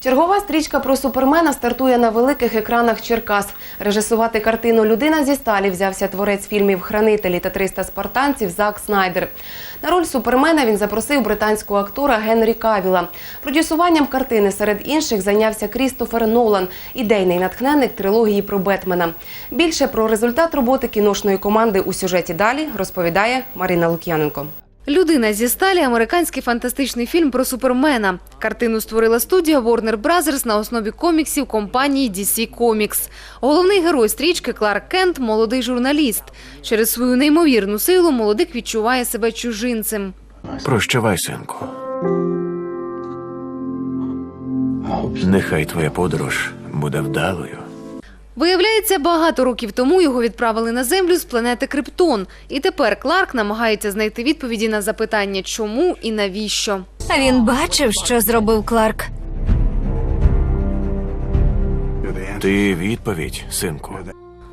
Чергова стрічка про супермена стартує на великих екранах Черкас. Режисувати картину Людина зі сталі взявся творець фільмів Хранителі та 300 спартанців Зак Снайдер. На роль супермена він запросив британського актора Генрі Кавіла. Продюсуванням картини серед інших зайнявся Крістофер Нолан, ідейний натхненник трилогії про Бетмена. Більше про результат роботи кіношної команди у сюжеті далі розповідає Марина Лук'яненко. Людина зі сталі американський фантастичний фільм про супермена. Картину створила студія Warner Brothers на основі коміксів компанії DC Comics. Головний герой стрічки Кларк Кент молодий журналіст. Через свою неймовірну силу молодик відчуває себе чужинцем. Прощавай, синку. Нехай твоя подорож буде вдалою. Виявляється, багато років тому його відправили на землю з планети Криптон. І тепер Кларк намагається знайти відповіді на запитання, чому і навіщо. А Він бачив, що зробив Кларк. Ти відповідь, синку.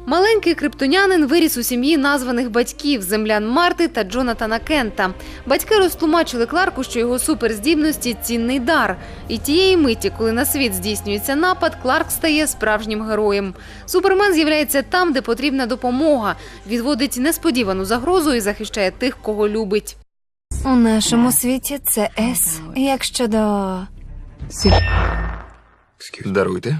Маленький криптонянин виріс у сім'ї названих батьків землян Марти та Джонатана Кента. Батьки розтлумачили Кларку, що його суперздібності цінний дар. І тієї миті, коли на світ здійснюється напад, Кларк стає справжнім героєм. Супермен з'являється там, де потрібна допомога, відводить несподівану загрозу і захищає тих, кого любить. У нашому світі це С. Як щодо Даруйте.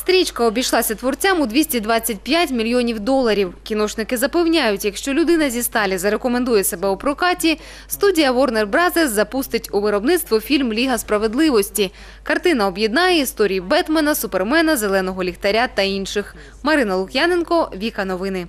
Стрічка обійшлася творцям у 225 мільйонів доларів. Кіношники запевняють, якщо людина зі сталі зарекомендує себе у прокаті, студія Warner Brothers запустить у виробництво фільм Ліга справедливості. Картина об'єднає історії Бетмена, Супермена, Зеленого ліхтаря та інших. Марина Лук'яненко, Віка Новини.